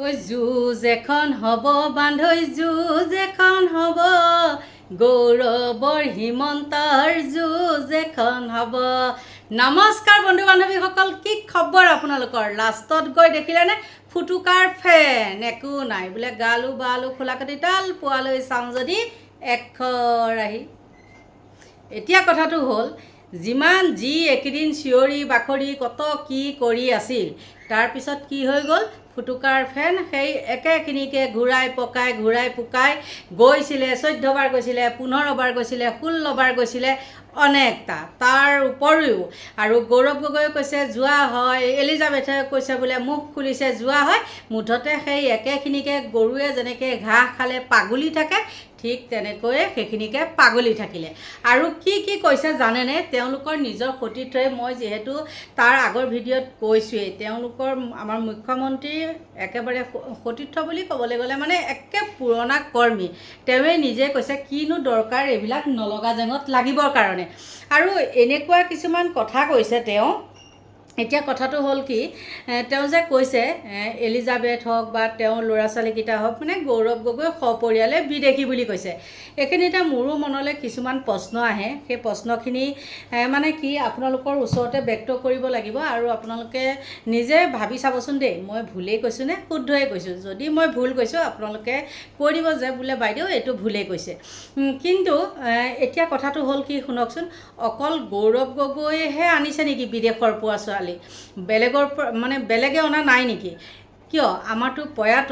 ঐ যুঁজ এখন হ'ব বান্ধৈ যুঁজ এখন হ'ব। গৌৰৱৰ হিমন্তৰ যুঁজ এখন হ'ব। নমস্কাৰ বন্ধু বান্ধৱীসকল কি খবৰ আপোনালোকৰ? লাষ্টত গৈ দেখিলেনে ফুটুকাৰ ফেন। একো নাই বোলে, গালো বালো খোলাকাটি ডাল পোৱালৈ চাওঁ যদি এখৰ আহি এতিয়া কথাটো হ'ল যিমান যি একেদিন চিঞৰি বাখৰি কত কি কৰি আছিল তাৰপিছত কি হৈ গ'ল? ফুটুকাৰ ফেন সেই একেখিনিকে ঘূৰাই পকাই ঘূৰাই পকাই গৈছিলে, চৈধ্যবাৰ গৈছিলে, পোন্ধৰবাৰ গৈছিলে, ষোল্লবাৰ গৈছিলে অনেকটা। তাৰ উপৰিও আৰু গৌৰৱ গগৈয়ে কৈছে, যোৱা হয়। এলিজাবেথে কৈছে বোলে, মুখ খুলিছে, যোৱা হয়। মুঠতে সেই একেখিনিকে গৰুৱে যেনেকৈ ঘাঁহ খালে, পাগলি থাকে ঠিক তেনেকৈয়ে সেইখিনিকে পাগলি থাকিলে। আৰু কি কি কৈছে জানেনে? তেওঁলোকৰ নিজৰ সতীৰ্থই মই যিহেতু তাৰ আগৰ ভিডিঅ'ত কৈছোঁৱেই। তেওঁলোকৰ আমাৰ মুখ্যমন্ত্ৰী একেবাৰে সতীৰ্থ বুলি ক'বলৈ গ'লে মানে একে পুৰণা কৰ্মী। তেওঁৱে নিজে কৈছে কিনো দৰকাৰ এইবিলাক নলগা জেঙত লাগিবৰ কাৰণে। আৰু এনেকুৱা কিছুমান কথা কৈছে তেওঁ। এতিয়া কথাটো হ'ল কি তেওঁ যে কৈছে এলিজাবেথ হওক বা তেওঁৰ ল'ৰা ছোৱালীকেইটা হওক মানে গৌৰৱ গগৈ সপৰিয়ালে বিদেশী বুলি কৈছে। এইখিনিতে মোৰো মনলৈ কিছুমান প্ৰশ্ন আহে। সেই প্ৰশ্নখিনি মানে কি আপোনালোকৰ ওচৰতে ব্যক্ত কৰিব লাগিব আৰু আপোনালোকে নিজে ভাবি চাবচোন দেই মই ভুলেই কৈছোঁ নে শুদ্ধই কৈছোঁ? যদি মই ভুল কৈছোঁ আপোনালোকে কৈ দিব যে বোলে বাইদেউ এইটো ভুলেই কৈছে। কিন্তু এতিয়া কথাটো হ'ল কি শুনকচোন অকল গৌৰৱ গগৈহে আনিছে নেকি বিদেশৰ পোৱা ছোৱালী? বেলেগৰ পৰা মানে বেলেগে অনা নাই নেকি? কিয়? আমাৰতো প্ৰয়াত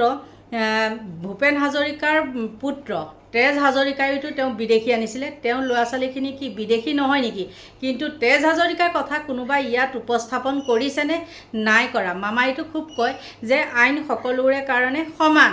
ভূপেন হাজৰিকাৰ পুত্ৰ তেজ হাজৰিকাইতো তেওঁ বিদেশী আনিছিলে। তেওঁৰ ল'ৰা ছোৱালীখিনি কি বিদেশী নহয় নেকি? কিন্তু তেজ হাজৰিকাৰ কথা কোনোবাই ইয়াত উপস্থাপন কৰিছেনে? নাই কৰা। মামাইটো খুব কয় যে আইন সকলোৰে কাৰণে সমান।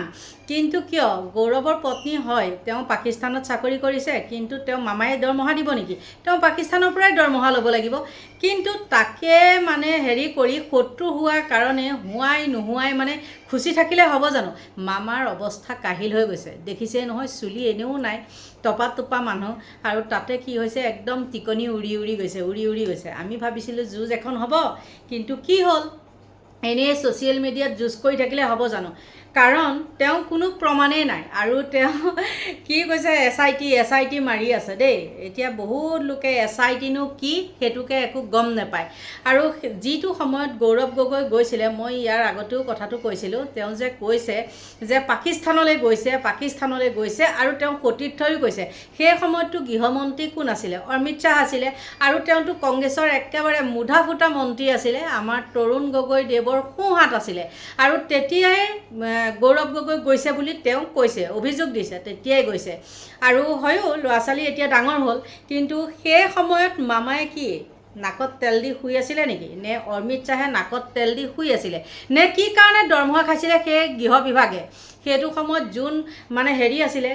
কিন্তু কিয়? গৌৰৱৰ পত্নী হয়। তেওঁ পাকিস্তানত চাকৰি কৰিছে, কিন্তু তেওঁ মামায়ে দৰমহা দিব নেকি? তেওঁ পাকিস্তানৰ পৰাই দৰমহা ল'ব লাগিব। কিন্তু তাকে মানে হেৰি কৰি শত্ৰু হোৱাৰ কাৰণে হোৱাই নোহোৱাই মানে খুচি থাকিলে হ'ব জানো? মামাৰ অৱস্থা কাহিল হৈ গৈছে। দেখিছে নহয়, চুলি এনেও নাই, টপা টোপা মানুহ। আৰু তাতে কি হৈছে, একদম টিকনি উৰি উৰি গৈছে, উৰি উৰি গৈছে। আমি ভাবিছিলোঁ, যুঁজ এখন হ'ব। কিন্তু কি হ'ল? এনেই ছ'চিয়েল মিডিয়াত যুঁজ কৰি থাকিলে হ'ব জানো? কাৰণ তেওঁ কোনো প্ৰমাণেই নাই। আৰু তেওঁ কি কৈছে S I T S I T মাৰি আছে দেই। এতিয়া বহুত লোকে এছ আই টিনো কি, সেইটোকে একো গম নাপায়। আৰু যিটো সময়ত গৌৰৱ গগৈ গৈছিলে, মই ইয়াৰ আগতেও কথাটো কৈছিলোঁ। তেওঁ যে কৈছে যে পাকিস্তানলৈ গৈছে পাকিস্তানলৈ গৈছে আৰু তেওঁ সতীৰ্থইও গৈছে। সেই সময়ততো গৃহমন্ত্ৰী কোন আছিলে? অমিত শ্বাহ আছিলে। আৰু তেওঁতো কংগ্ৰেছৰ একেবাৰে মুধা ফুটা মন্ত্ৰী আছিলে। আমাৰ তৰুণ গগৈ দেৱৰ সোঁহাত আছিলে। আৰু তেতিয়াই গৌৰৱ গগৈ গৈছে বুলি তেওঁ কৈছে, অভিযোগ দিছে, তেতিয়াই গৈছে। আৰু হয়ো ল'ৰা ছোৱালী এতিয়া ডাঙৰ হ'ল, কিন্তু সেই সময়ত মামায়ে কি, নাকত তেল দি শুই আছিলে নেকি? নে অমিত শ্বাহে নাকত তেল দি শুই আছিলে? নে কি কাৰণে দৰমহা খাইছিলে সেই গৃহ বিভাগে? সেইটো সময়ত যোন মানে হেৰি আছিলে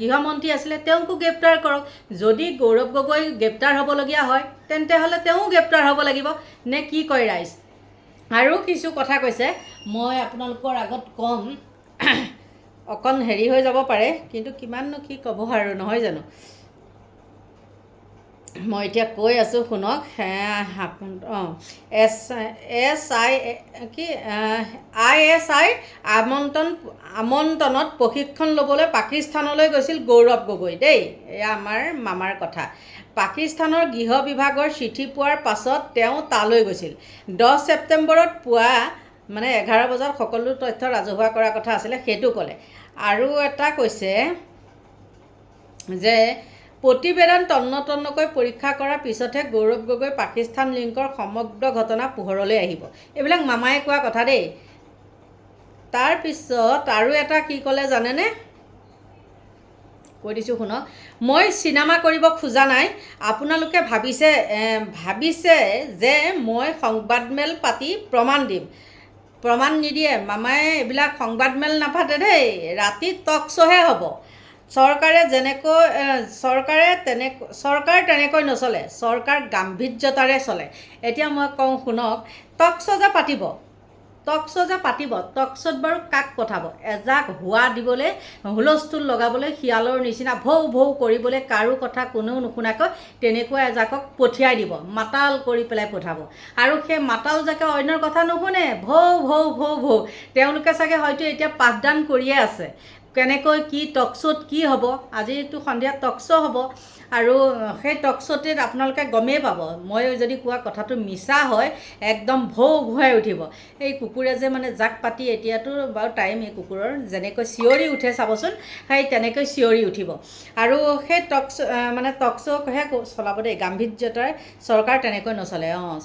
গৃহমন্ত্ৰী আছিলে, তেওঁকো গ্ৰেপ্তাৰ কৰক। যদি গৌৰৱ গগৈ গ্ৰেপ্তাৰ হ'বলগীয়া হয়, তেন্তে হ'লে তেওঁও গ্ৰেপ্তাৰ হ'ব লাগিব। নে কি কয় ৰাইজ? আৰু কিছু কথা কৈছে। মই আপোনালোকৰ আগত ক'ম অকণ হেৰি হৈ যাব পাৰে কিন্তু কিমাননো কি ক'ব আৰু নহয় জানো? মই এতিয়া কৈ আছোঁ শুনক অঁ এছ এছ আই কি আই এছ আই আমন্ত্ৰণ আমন্ত্ৰণত প্ৰশিক্ষণ ল'বলৈ পাকিস্তানলৈ গৈছিল গৌৰৱ গগৈ দেই এয়া আমাৰ মামাৰ কথা। পাকিস্তানৰ গৃহ বিভাগৰ চিঠি পোৱাৰ পাছত তেওঁ তালৈ গৈছিল। দহ ছেপ্টেম্বৰত পুৱা মানে এঘাৰ বজাত সকলো তথ্য ৰাজহুৱা কৰাৰ কথা আছিলে সেইটো ক'লে। আৰু এটা কৈছে যে প্ৰতিবেদন তন্ন তন্নকৈ পৰীক্ষা কৰাৰ পিছতহে গৌৰৱ গগৈ পাকিস্তান লিংকৰ সমগ্ৰ ঘটনা পোহৰলৈ আহিব। এইবিলাক মামায়ে কোৱা কথা দেই। তাৰপিছত আৰু এটা কি ক'লে জানেনে? কৈ দিছোঁ শুনক। মই চিনেমা কৰিব খোজা নাই আপোনালোকে ভাবিছে ভাবিছে যে মই সংবাদমেল পাতি প্ৰমাণ দিম। প্ৰমাণ নিদিয়ে মামাই এইবিলাক সংবাদমেল নাপাতে দেই ৰাতি টক শ্ব'হে হ'ব। চৰকাৰে যেনেকৈ চৰকাৰে তেনে চৰকাৰ তেনেকৈ নচলে চৰকাৰ গাম্ভীৰ্যতাৰে চলে। এতিয়া মই কওঁ শুনক টক শ্ব' যে পাতিব। টক শ্ব' যে পাতিব টক্সত বাৰু কাক পঠাব? এজাক হোৱা দিবলৈ, হুলস্থুল লগাবলৈ, শিয়ালৰ নিচিনা ভৌ ভৌ কৰিবলৈ কাৰো কথা কোনেও নুশুনাকৈ তেনেকুৱা এজাকক পঠিয়াই দিব, মাতাল কৰি পেলাই পঠাব। আৰু সেই মাতালজাকে অন্যৰ কথা নুশুনে, ভৌ ভৌ ভৌ ভৌ, তেওঁলোকে চাগে হয়তো এতিয়া পাঠদান কৰিয়ে আছে। কেনেকৈ কি টক শ্ব'ত কি হ'ব? আজিতো সন্ধিয়া টক শ্ব' হ'ব। আৰু সেই টক আপোনালোকে গমেই পাব। মই যদি কোৱা কথাটো মিছা হয় একদম ভৌ ভুৱাই উঠিব। এই কুকুৰে যে মানে জাক পাতি এতিয়াতো বাৰু টাইম এই কুকুৰৰ। যেনেকৈ চিঞৰি উঠে চাবচোন সেই তেনেকৈ চিঞৰি উঠিব। আৰু সেই টক মানে টক শ্ব'হে চলাব দেই। গাম্ভীৰ্যতাৰে চৰকাৰ তেনেকৈ নচলে। অঁ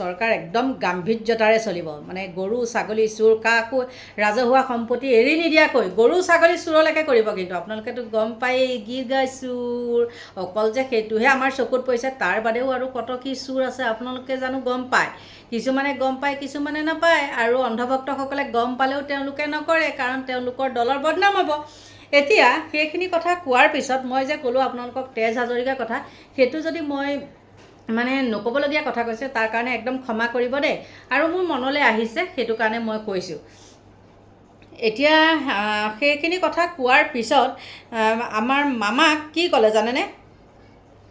চৰকাৰ একদম গাম্ভীৰ্যতাৰে চলিব। মানে গৰু ছাগলী চোৰ কাকো ৰাজহুৱা সম্পত্তি এৰি নিদিয়াকৈ গৰু ছাগলী চোৰলৈকে কৰিব কিন্তু। আপোনালোকেতো গম পায়েই গীত গাই চোৰ অকল যে সেইটোহে আমাৰ চকুত পৰিছে তাৰ বাদেও আৰু কত কি চোৰ আছে আপোনালোকে জানো গম পায়। কিছুমানে গম পায় কিছুমানে নাপায়। আৰু অন্ধভক্তসকলে গম পালেও তেওঁলোকে নকৰে কাৰণ তেওঁলোকৰ দলৰ বদনাম হ'ব। এতিয়া সেইখিনি কথা কোৱাৰ পিছত মই যে ক'লোঁ আপোনালোকক তেজ হাজৰিকাৰ কথা সেইটো যদি মই মানে নক'বলগীয়া কথা কৈছে তাৰ কাৰণে একদম ক্ষমা কৰিব দেই। আৰু মোৰ মনলৈ আহিছে সেইটো কাৰণে মই কৈছোঁ। এতিয়া সেইখিনি কথা কোৱাৰ পিছত আমাৰ মামাক কি ক'লে জানেনে?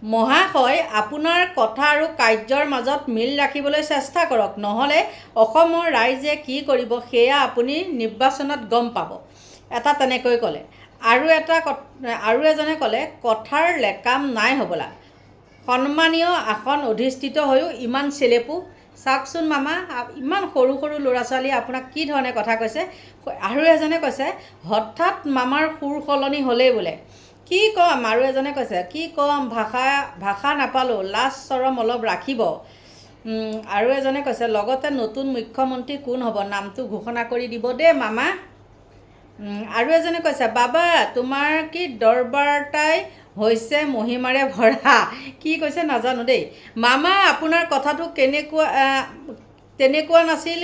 মহাশয় আপোনাৰ কথা আৰু কাৰ্যৰ মাজত মিল ৰাখিবলৈ চেষ্টা কৰক নহ'লে অসমৰ ৰাইজে কি কৰিব সেয়া আপুনি নিৰ্বাচনত গম পাব। এটা তেনেকৈ ক'লে। আৰু এটা আৰু এজনে ক'লে কথাৰ লেকাম নাই হ'বলা। সন্মানীয় আসন অধিষ্ঠিত হৈও ইমান চেলেপু চাওকচোন মামা ইমান সৰু সৰু ল'ৰা ছোৱালীয়ে আপোনাক কি ধৰণে কথা কৈছে? আৰু এজনে কৈছে হঠাৎ মামাৰ সুৰ সলনি হ'লেই বোলে। কি ক'ম? আৰু এজনে কৈছে কি ক'ম? ভাষা ভাষা নাপালোঁ লাজ চৰম অলপ ৰাখিব। আৰু এজনে কৈছে লগতে নতুন মুখ্যমন্ত্ৰী কোন হ'ব? নামটো ঘোষণা কৰি দিব দেই মামা। আৰু এজনে কৈছে বাবা তোমাৰ কি দৰবাৰটাই হৈছে মহিমাৰে ভৰা। কি কৈছে নাজানো দেই। মামা আপোনাৰ কথাটো কেনেকুৱা তেনেকুৱা নাছিল।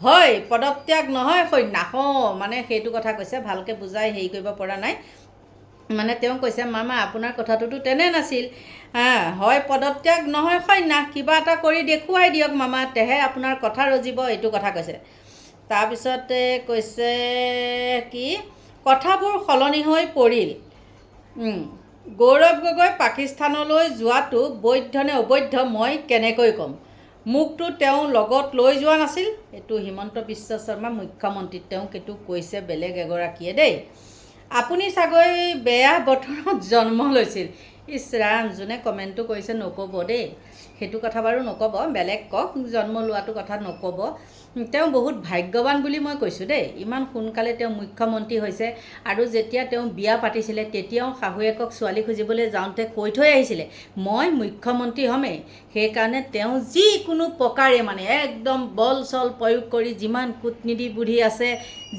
হয় পদত্যাগ নহয় সন্যাস। অঁ মানে সেইটো কথা কৈছে ভালকৈ বুজাই হেৰি কৰিব পৰা নাই। মানে তেওঁ কৈছে মামা আপোনাৰ কথাটোতো তেনে নাছিল। হয় পদত্যাগ নহয় সন্যাস কিবা এটা কৰি দেখুৱাই দিয়ক মামা তেহে আপোনাৰ কথা ৰজিব এইটো কথা কৈছে। তাৰপিছতে কৈছে কি কথাবোৰ সলনি হৈ পৰিল। গৌৰৱ গগৈ পাকিস্তানলৈ যোৱাটো বৈধ নে অবৈধ মই কেনেকৈ ক'ম? মোকতো তেওঁ লগত লৈ যোৱা নাছিল। এইটো হিমন্ত বিশ্ব শৰ্মা মুখ্যমন্ত্ৰী তেওঁক এইটো কৈছে বেলেগ এগৰাকীয়ে দেই। আপুনি চাগৈ বেয়া বতৰত জন্ম লৈছিল। ইছ ৰাম, যোনে কমেণ্টটো কৰিছে নক'ব দেই। সেইটো কথা বাৰু নক'ব, বেলেগ কওক, জন্ম লোৱাটো কথা নক'ব। তেওঁ বহুত ভাগ্যৱান বুলি মই কৈছোঁ দেই। ইমান সোনকালে তেওঁ মুখ্যমন্ত্ৰী হৈছে আৰু যেতিয়া তেওঁ বিয়া পাতিছিলে, তেতিয়াও শাহুৱেকক ছোৱালী খুজিবলৈ যাওঁতে কৈ থৈ আহিছিলে, মই মুখ্যমন্ত্ৰী হ'মেই। সেইকাৰণে তেওঁ যিকোনো প্ৰকাৰে মানে একদম বল চল প্ৰয়োগ কৰি যিমান কূটনীতি বুদ্ধি আছে,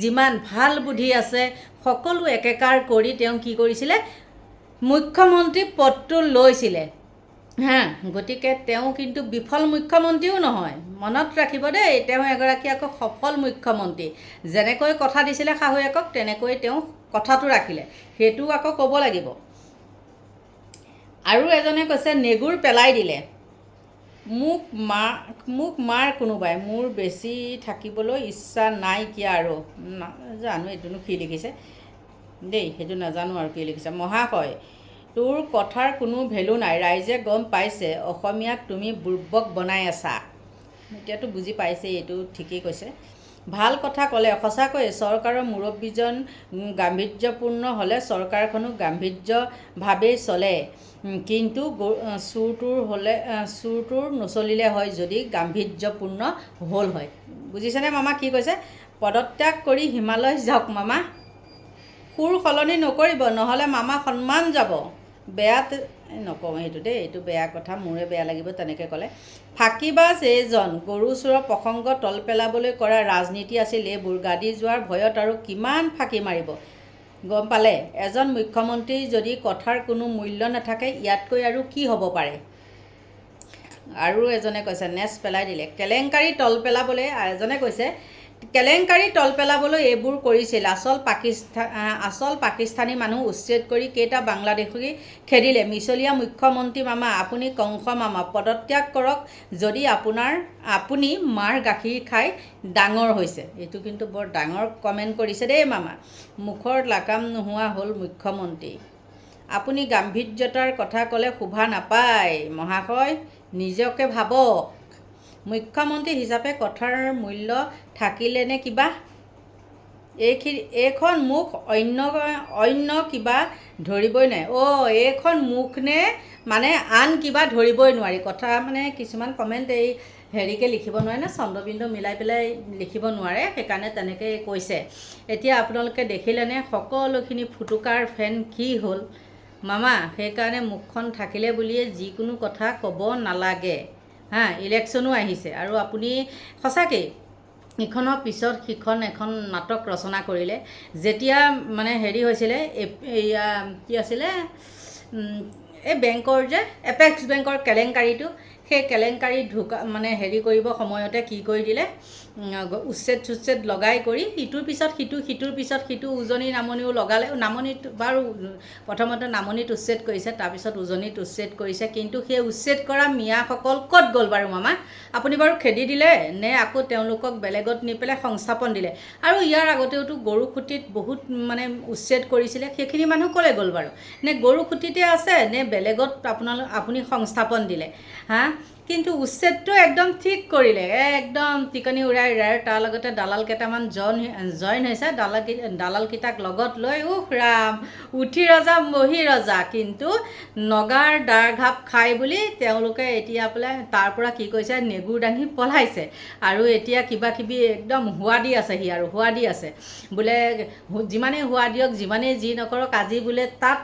যিমান ভালো বুদ্ধি আছে, সকলো একেকাৰ কৰি তেওঁ কি কৰিছিলে? মুখ্যমন্ত্ৰী পদটো লৈছিলে। হা গতিকে তেওঁ কিন্তু বিফল মুখ্যমন্ত্ৰীও নহয়। মনত ৰাখিব দেই তেওঁ এগৰাকী আকৌ সফল মুখ্যমন্ত্ৰী। যেনেকৈ কথা দিছিলে শাহুৱেকক তেনেকৈ তেওঁ কথাটো ৰাখিলে। সেইটোও আকৌ ক'ব লাগিব। আৰু এজনে কৈছে নেগুৰ পেলাই দিলে। মোক মাৰ মোক মাৰ কোনোবাই। মোৰ বেছি থাকিবলৈ ইচ্ছা নাইকিয়া আৰু। জানো এইটোনো কি লিখিছে। দেই সেইটো নাজানো আৰু কি লিখিছে। মহাশয় তোৰ কথাৰ কোনো ভেলু নাই। ৰাইজে গম পাইছে অসমীয়াক তুমি বুৰ্বক বনাই আছা। এতিয়াতো বুজি পাইছে এইটো ঠিকেই কৈছে। ভাল কথা ক'লে সঁচাকৈ চৰকাৰৰ মুৰব্বীজন গাম্ভীৰ্যপূৰ্ণ হ'লে চৰকাৰখনো গাম্ভীৰ্যভাৱেই চলে। কিন্তু চোৰটোৰ হ'লে চোৰটোৰ নচলিলে হয় যদি গাম্ভীৰ্যপূৰ্ণ হ'ল হয়। বুজিছেনে মামা কি কৈছে? পদত্যাগ কৰি হিমালয় যাওক মামা। সুৰ সলনি নকৰিব নহ'লে মামা সন্মান যাব। বেয়াত নকওঁ সেইটো দেই এইটো বেয়া কথা মোৰে বেয়া লাগিব তেনেকৈ ক'লে। ফাঁকিবাজ এইজন গৰু চোৰৰ প্ৰসংগ তল পেলাবলৈ কৰা ৰাজনীতি আছিল এইবোৰ গাদী যোৱাৰ ভয়ত আৰু কিমান ফাঁকি মাৰিব? গম পালে? এজন মুখ্যমন্ত্ৰীৰ যদি কথাৰ কোনো মূল্য নাথাকে ইয়াতকৈ আৰু কি হ'ব পাৰে? আৰু এজনে কৈছে নেচ পেলাই দিলে। কেলেংকাৰী তল পেলাবলৈ এজনে কৈছে কেলেংকাৰী তল পেলাবলৈ এইবোৰ কৰিছিল। আচল পাকিস্তান আচল পাকিস্তানী মানুহ উচ্ছেদ কৰি কেইটা বাংলাদেশী খেদিলে। মিছলীয়া মুখ্যমন্ত্ৰী মামা আপুনি কংস মামা পদত্যাগ কৰক যদি আপোনাৰ আপুনি মাৰ গাখীৰ খাই ডাঙৰ হৈছে। এইটো কিন্তু বৰ ডাঙৰ কমেণ্ট কৰিছে দেই মামা। মুখৰ লাকাম নোহোৱা হ'ল মুখ্যমন্ত্ৰী। আপুনি গাম্ভীৰ্যতাৰ কথা ক'লে শোভা নাপায়। মহাশয় নিজকে ভাবক মুখ্যমন্ত্ৰী হিচাপে কথাৰ মূল্য থাকিলেনে কিবা? এইখিনি এইখন মুখ অন্য অন্য কিবা ধৰিবই নাই অ' এইখন মুখ নে মানে আন কিবা ধৰিবই নোৱাৰি। কথা মানে কিছুমান কমেণ্ট এই হেৰিকৈ লিখিব নোৱাৰে নে চন্দ্ৰবিন্দু মিলাই পেলাই লিখিব নোৱাৰে সেইকাৰণে তেনেকৈ কৈছে। এতিয়া আপোনালোকে দেখিলেনে সকলোখিনি ফুটুকাৰ ফেন কি হ'ল? মামা সেইকাৰণে মুখখন থাকিলে বুলিয়ে যিকোনো কথা ক'ব নালাগে। হা ইলেকশ্যনো আহিছে। আৰু আপুনি সঁচাকেই ইখনৰ পিছত সিখন এখন নাটক ৰচনা কৰিলে। যেতিয়া মানে হেৰি হৈছিলে এয়া কি আছিলে এই বেংকৰ যে এপেক্স বেংকৰ কেলেংকাৰীটো সেই কেলেংকাৰী ঢুকা মানে হেৰি কৰিব সময়তে কি কৰি দিলে? উচ্ছেদ চুচ্ছেদ লগাই কৰি ইটোৰ পিছত সিটো সিটোৰ পিছত সিটো উজনি নামনিও লগালে। নামনিত বাৰু প্ৰথমতে নামনিত উচ্ছেদ কৰিছে তাৰপিছত উজনিত উচ্ছেদ কৰিছে। কিন্তু সেই উচ্ছেদ কৰা মিয়াসকল ক'ত গ'ল বাৰু মামা? আপুনি বাৰু খেদি দিলে নে আকৌ তেওঁলোকক বেলেগত নি পেলাই সংস্থাপন দিলে? আৰু ইয়াৰ আগতেওতো গৰু খুটিত বহুত মানে উচ্ছেদ কৰিছিলে। সেইখিনি মানুহ ক'লে গ'ল বাৰু? নে গৰু খুটিতে আছে নে বেলেগত আপোনালোক আপুনি সংস্থাপন দিলে? হা? কিন্তু উচ্ছেদটো একদম ঠিক কৰিলে, একদম টিকনি উৰাই উৰাই তাৰ লগতে দালাল কেইটামান জন, জইন হৈছে, দালাল দালালকেইটাক লগত লৈ উহ ৰাম, উঠি ৰজা, মহি ৰজা, কিন্তু নগাৰ দাৰ ঘাপ খাই বুলি তেওঁলোকে এতিয়া বোলে তাৰ পৰা কি কৰিছে নেগুৰ দাঙি পলাইছে। আৰু এতিয়া কিবা কিবি একদম হোৱা দি আছে সি আৰু, হোৱা দি আছে। বোলে যিমানেই হোৱা দিয়ক, যিমানেই যি নকৰক, আজি বোলে তাত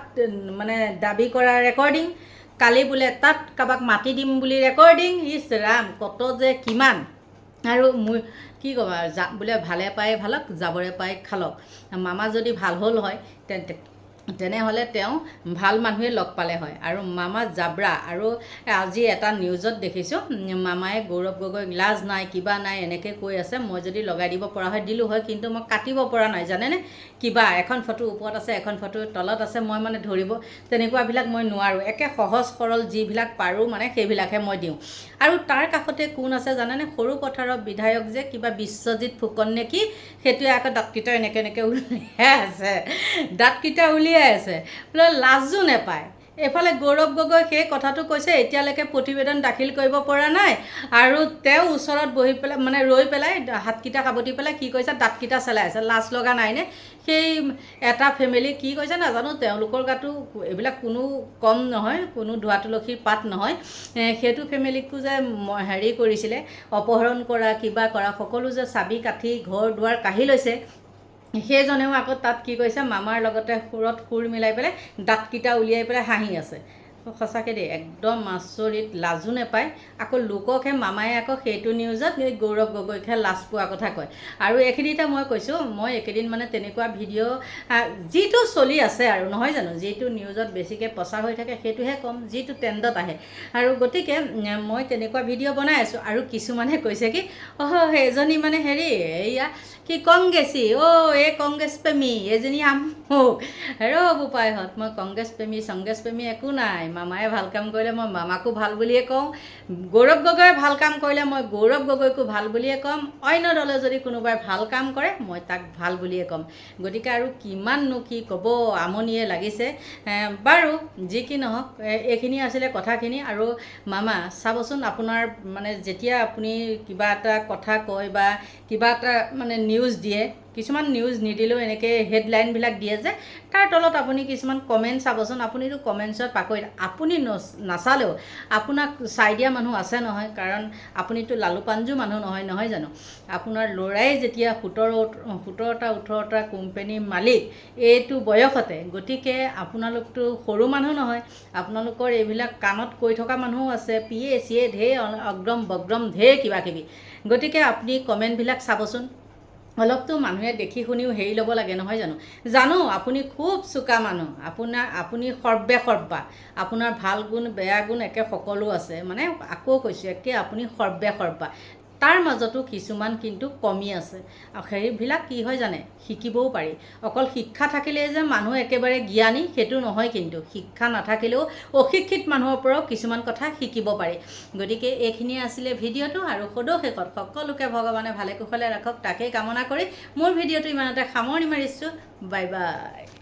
মানে দাবি কৰা ৰেকৰ্ডিং কালি বোলে তাত কাৰোবাক মাতি দিম বুলি ৰেকৰ্ডিং ইছ ৰাম কত যে কিমান? আৰু মোৰ কি ক'বা আৰু যা বোলে ভালে পায় ভালক যাবৰে পায় খালক। মামা যদি ভাল হ'ল হয় তেন্তে তেনেহ'লে তেওঁ ভাল মানুহে লগ পালে হয়। আৰু মামা জাবৰা আৰু আজি এটা নিউজত দেখিছোঁ মামাই গৌৰৱ গগৈক লাজ নাই কিবা নাই এনেকৈ কৈ আছে মই যদি লগাই দিব পৰা হয় দিলোঁ হয় কিন্তু মই কাটিব পৰা নাই জানেনে? কিবা এখন ফটো ওপৰত আছে এখন ফটো তলত আছে মই মানে ধৰিব তেনেকুৱাবিলাক মই নোৱাৰোঁ। একে সহজ সৰল যিবিলাক পাৰোঁ মানে সেইবিলাকহে মই দিওঁ। আৰু তাৰ কাষতে কোন আছে জানেনে? সৰু পথাৰৰ বিধায়ক যে কিবা বিশ্বজিৎ ফুকন নে কি? সেইটোৱে আকৌ দাঁতকেইটা এনেকৈ এনেকৈ উলিয়াই আছে। দাঁতকেইটা উলিয়াই আছে। বোলে লাজো নেপায়। এইফালে গৌৰৱ গগৈ সেই কথাটো কৈছে এতিয়ালৈকে প্ৰতিবেদন দাখিল কৰিব পৰা নাই। আৰু তেওঁ ওচৰত বহি পেলাই মানে ৰৈ পেলাই হাতকেইটা কাবতি পেলাই কি কৈছে দাঁতকেইটা চেলাই আছে। লাজ লগা নাইনে সেই এটা ফেমিলি কি কৈছে নাজানো তেওঁলোকৰ গাতো এইবিলাক কোনো কম নহয় কোনো ধোৱা তুলসীৰ পাত নহয়। সেইটো ফেমিলিকো যে হেৰি কৰিছিলে অপহৰণ কৰা কিবা কৰা সকলো যে চাবি কাঠি ঘৰ দুৱাৰ কাঢ়ি লৈছে সেইজনেও আকৌ তাত কি কৰিছে মামাৰ লগতে সুৰত সুৰ মিলাই পেলাই দাঁতকেইটা উলিয়াই পেলাই হাঁহি আছে। সঁচাকৈ দেই একদম আচৰিত লাজো নেপায়। আকৌ লোককহে মামাই আকৌ সেইটো নিউজত এই গৌৰৱ গগৈকহে লাজ পোৱা কথা কয়। আৰু এইখিনিতে মই কৈছোঁ মই এইকেইদিন মানে তেনেকুৱা ভিডিঅ' যিটো চলি আছে আৰু নহয় জানো? যিটো নিউজত বেছিকৈ প্ৰচাৰ হৈ থাকে সেইটোহে ক'ম যিটো ট্ৰেণ্ডত আহে। আৰু গতিকে মই তেনেকুৱা ভিডিঅ' বনাই আছোঁ। আৰু কিছুমানে কৈছে কি অহ এজনী মানে হেৰি এইয়া কি কংগ্ৰেছী? অ' এই কংগ্ৰেছ প্ৰেমী এজনী আমুক ৰ বোপাইহঁত মই কংগ্ৰেছ প্ৰেমী চংগ্ৰেছ প্ৰেমী একো নাই। মামাই ভালো কাম কৰিলে মই মামাকো ভালো বুলিয়ে কওঁ। গৌৰৱ গগৈয়ে ভালো কাম কৰিলে মই গৌৰৱ গগৈকো ভালো বুলিয়ে ক'ম। অন্য দলে যদি কোনোবাই ভালো কাম কৰে, মই তাক ভালো বুলিয়ে ক'ম। গতিকে আৰু কিমাননো কি ক'ব, আমনিয়ে লাগিছে। বাৰু, যি কি নহওক এইখিনি আছিলে কথাখিনি। আৰু মামা, চাবচোন আপোনাৰ মানে যেতিয়া আপুনি কিবা এটা কথা কয় বা কিবা এটা মানে নিউজ দিয়ে, কিছুমান নিউজ নিদিলেও এনেকৈ হেডলাইনবিলাক দিয়ে যে, তাৰ তলত আপুনি কিছুমান কমেণ্ট চাবচোন আপুনিতো কমেণ্টছত পাকৰিত আপুনি নচ- নাচালেও আপোনাক চাই দিয়া মানুহ আছে নহয়, কাৰণ আপুনিতো লালু পাঞ্জু মানুহ নহয় নহয় জানো? আপোনাৰ ল'ৰাই যেতিয়া সোতৰ সোতৰটা, ওঠৰটা কোম্পেনীৰ মালিক, এইটো বয়সতে, গতিকে আপোনালোকতো সৰু মানুহ নহয়, আপোনালোকৰ এইবিলাক কাণত কৈ থকা মানুহো আছে পি এ চি এ ঢেৰ অগ্ৰম, বগ্ৰম ঢেৰ কিবা কিবি। গতিকে আপুনি কমেণ্টবিলাক চাবচোন। অলপতো মানুহে দেখি শুনিও হেৰি ল'ব লাগে, নহয় জানো? জানো, আপুনি খুব চোকা মানুহ। আপোনাৰ, আপুনি সৰ্বে সৰ্বা। আপোনাৰ ভালো গুণ, বেয়া গুণ একে সকলো আছে। মানে আকৌ কৈছোঁ, একে আপুনি সৰ্বে সৰ্বা। তাৰ মাজতো কিছুমান কিন্তু কমি আছে। আৰু সেইবিলাক কি হয় জানে? শিকিবও পাৰি। অকল শিক্ষা থাকিলেই যে মানুহ একেবাৰে জ্ঞানী, সেইটো নহয় কিন্তু। শিক্ষা নাথাকিলেও অশিক্ষিত মানুহৰ পৰাও কিছুমান কথা শিকিব পাৰি। গতিকে এইখিনিয়ে আছিলে ভিডিঅ'টো আৰু সদৌ শেষত। সকলোকে ভগৱানে ভালে কুশলে ৰাখক। তাকেই কামনা কৰি মোৰ ভিডিঅ'টো ইমানতে সামৰণি মাৰিছোঁ। Bye bye.